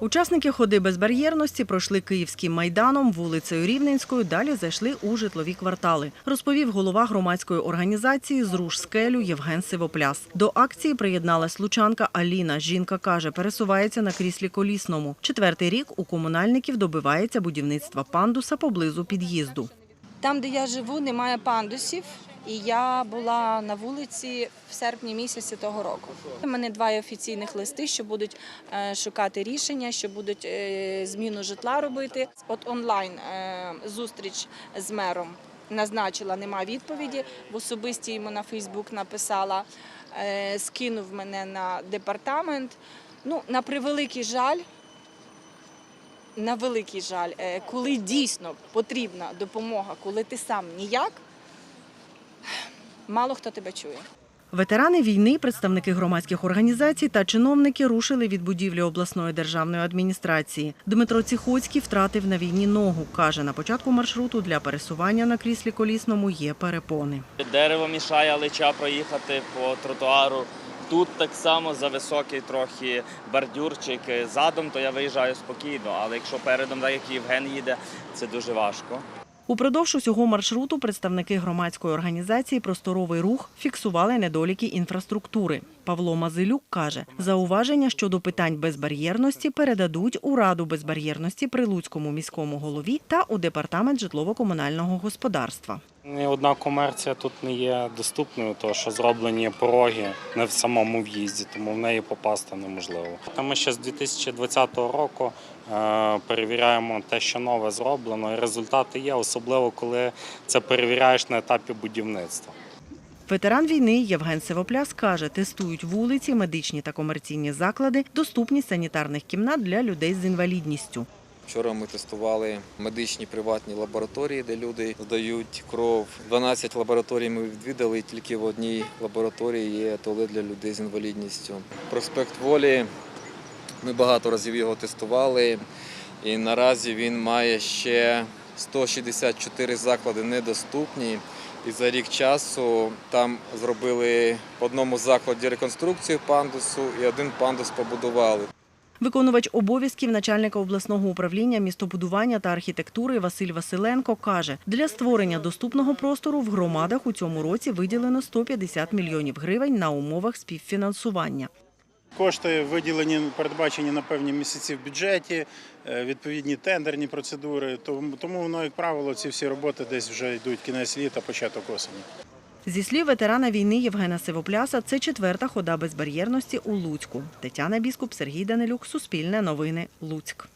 Учасники ходи безбар'єрності пройшли Київським майданом, вулицею Рівненською. Далі зайшли у житлові квартали. Розповів голова громадської організації Зруш скелю Євген Сивопляс. До акції приєдналась лучанка Аліна. Жінка каже, пересувається на кріслі колісному. Четвертий рік у комунальників добивається будівництва пандуса поблизу під'їзду. Там, де я живу, немає пандусів, і я була на вулиці в серпні місяці того року. У мене два офіційних листи, що будуть е, шукати рішення, що будуть е, зміну житла робити. От онлайн е, зустріч з мером назначила, нема відповіді. В особисті йому на Фейсбук написала, скинув мене на департамент. Ну, на превеликий жаль, на великий жаль, коли дійсно потрібна допомога, коли ти сам ніяк, мало хто тебе чує. Ветерани війни, представники громадських організацій та чиновники рушили від будівлі обласної державної адміністрації. Дмитро Ціхоцький втратив на війні ногу. Каже, на початку маршруту для пересування на кріслі колісному є перепони. Дерево мішає лича проїхати по тротуару. Тут так само за високий трохи бордюрчик. Задом то я виїжджаю спокійно, але якщо передом, так як Євген їде, це дуже важко. Упродовж усього маршруту представники громадської організації Просторовий рух фіксували недоліки інфраструктури. Павло Мазилюк каже, зауваження щодо питань безбар'єрності передадуть у Раду безбар'єрності при Луцькому міському голові та у департамент житлово-комунального господарства. Ні одна комерція тут не є доступною, тому що зроблені пороги не в самому в'їзді, тому в неї попасти неможливо. Ми ще з 2020 року е, перевіряємо те, що нове зроблено, і результати є, особливо коли це перевіряєш на етапі будівництва. Ветеран війни Євген Сивопляс каже, тестують вулиці, медичні та комерційні заклади, доступність санітарних кімнат для людей з інвалідністю. Вчора ми тестували медичні приватні лабораторії, де люди здають кров. 12 лабораторій ми відвідали, тільки в одній лабораторії є туалет для людей з інвалідністю. Проспект Волі. Ми багато разів його тестували, і наразі він має ще 164 заклади недоступні. І за рік часу там зробили в одному закладі реконструкцію пандусу і один пандус побудували. Виконувач обов'язків начальника обласного управління містобудування та архітектури Василь Василенко каже, для створення доступного простору в громадах у цьому році виділено 150 мільйонів гривень на умовах співфінансування. Кошти виділені, передбачені на певні місяці в бюджеті, е, відповідні тендерні процедури. Тому, воно, як правило, ці всі роботи десь вже йдуть кінець літа, початок осені. Зі слів ветерана війни Євгена Сивопляса, це четверта хода безбар'єрності у Луцьку. Тетяна Біскуп, Сергій Данилюк, Суспільне новини, Луцьк.